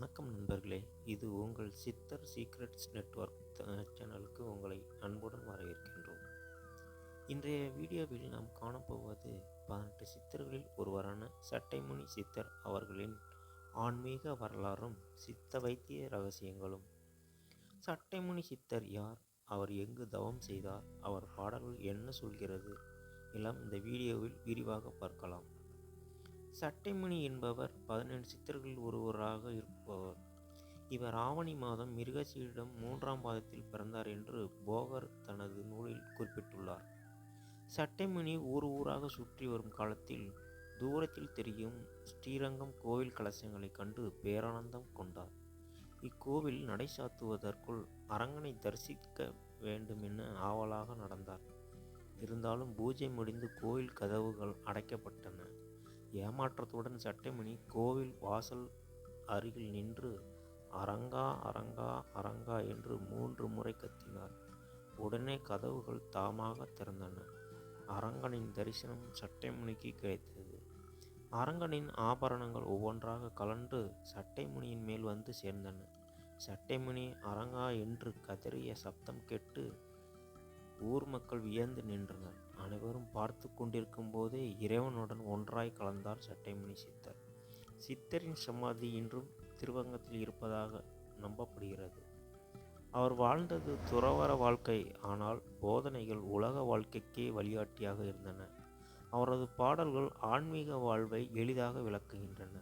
வணக்கம் நண்பர்களே இது உங்கள் சித்தர் சீக்ரெட்ஸ் நெட்வொர்க் சேனலுக்கு உங்களை அன்புடன் வரவேற்கின்றோம். இன்றைய வீடியோவில் நாம் காணப்போவது பதினெட்டு சித்தர்களில் ஒருவரான சட்டைமுனி சித்தர் அவர்களின் ஆன்மீக வரலாறும் சித்த வைத்திய ரகசியங்களும். சட்டைமுனி சித்தர் யார்? அவர் எங்கு தவம் செய்தார்? அவர் பாடல்கள் என்ன சொல்கிறது? எல்லாம் இந்த வீடியோவில் விரிவாக பார்க்கலாம். சட்டைமணி என்பவர் பதினெண்டு சித்தர்களில் ஒருவராக இருப்பவர். இவர் ஆவணி மாதம் மிருகசீரிடம் மூன்றாம் பாதத்தில் பிறந்தார் என்று போகர் தனது நூலில் குறிப்பிட்டுள்ளார். சட்டைமணி ஊர் ஊராக சுற்றி வரும் காலத்தில் தூரத்தில் தெரியும் ஸ்ரீரங்கம் கோவில் கலசங்களைக் கண்டு பேரானந்தம் கொண்டார். இக்கோவில் நடை சாத்துவதற்குள் அரங்கனை தரிசிக்க வேண்டும் என ஆவலாக நடந்தார். இருந்தாலும் பூஜை முடிந்து கோவில் கதவுகள் அடைக்கப்பட்டன. ஏமாற்றத்துடன் சட்டைமணி கோவில் வாசல் அருகில் நின்று அரங்கா அரங்கா அரங்கா என்று மூன்று முறை கத்தினார். உடனே கதவுகள் தாமாக திறந்தன. அரங்கனின் தரிசனம் சட்டைமுனிக்கு கிடைத்தது. அரங்கனின் ஆபரணங்கள் ஒவ்வொன்றாக கலண்டு சட்டைமுனியின் மேல் வந்து சேர்ந்தன. சட்டைமுனி அரங்கா என்று கதறிய சப்தம் கேட்டு ஊர் மக்கள் வியந்து நின்றனர். அனைவரும் பார்த்து கொண்டிருக்கும் போதே இறைவனுடன் ஒன்றாய் கலந்தார் சட்டைமணி சித்தர். சித்தரின் சமாதி இன்றும் திருவங்கத்தில் இருப்பதாக நம்பப்படுகிறது. அவர் வாழ்ந்தது துறவற வாழ்க்கை ஆனால் போதனைகள் உலக வாழ்க்கைக்கே வழிகாட்டியாக இருந்தன. அவரது பாடல்கள் ஆன்மீக வாழ்வை எளிதாக விளக்குகின்றன.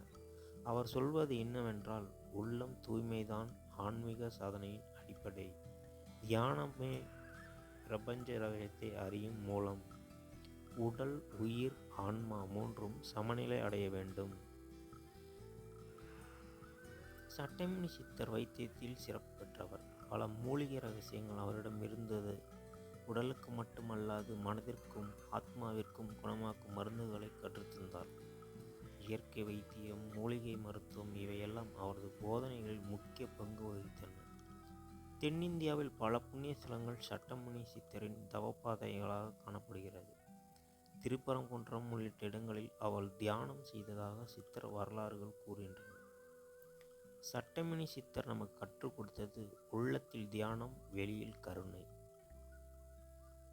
அவர் சொல்வது என்னவென்றால் உள்ளம் தூய்மைதான் ஆன்மீக சாதனையின் அடிப்படை. தியானமே பிரபஞ்ச ரகசியத்தை அறியும் மூலம் உடல் உயிர் ஆன்மா மூன்றும் சமநிலை அடைய வேண்டும். சட்டமினி சித்தர் வைத்தியத்தில் சிறப்பு பெற்றவர். பல மூலிகை ரகசியங்கள் அவரிடம் இருந்தது. உடலுக்கு மட்டுமல்லாது மனதிற்கும் ஆத்மாவிற்கும் குணமாக்கும் மருந்துகளை கற்றுத்தந்தார். இயற்கை வைத்தியம் மூலிகை மருத்துவம் இவையெல்லாம் அவரது போதனைகளில் முக்கிய பங்கு வகித்தன. தென்னிந்தியாவில் பல புண்ணிய ஸ்தலங்கள் சட்டமுனி சித்தரின் தவப்பாதைகளாக காணப்படுகிறது. திருப்பரங்குன்றம் உள்ளிட்ட இடங்களில் அவள் தியானம் செய்ததாக சித்தர் வரலாறுகள் கூறுகின்றன. சட்டமினி சித்தர் நமக்கு கற்றுக் கொடுத்தது உள்ளத்தில் தியானம் வெளியில் கருணை.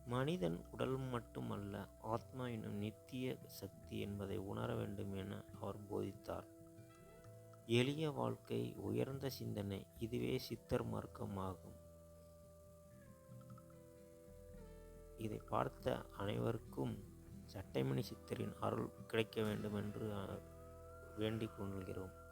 மனிதன் உடல் மட்டுமல்ல ஆத்மா எனும் நித்திய சக்தி என்பதை உணர வேண்டும் என அவர் போதித்தார். எளிய வாழ்க்கை உயர்ந்த சிந்தனை இதுவே சித்தர் மார்க்கமாகும். இதை பார்த்த அனைவருக்கும் சட்டைமணி சித்தரின் அருள் கிடைக்க வேண்டும் என்று வேண்டிக் கொள்கிறோம்.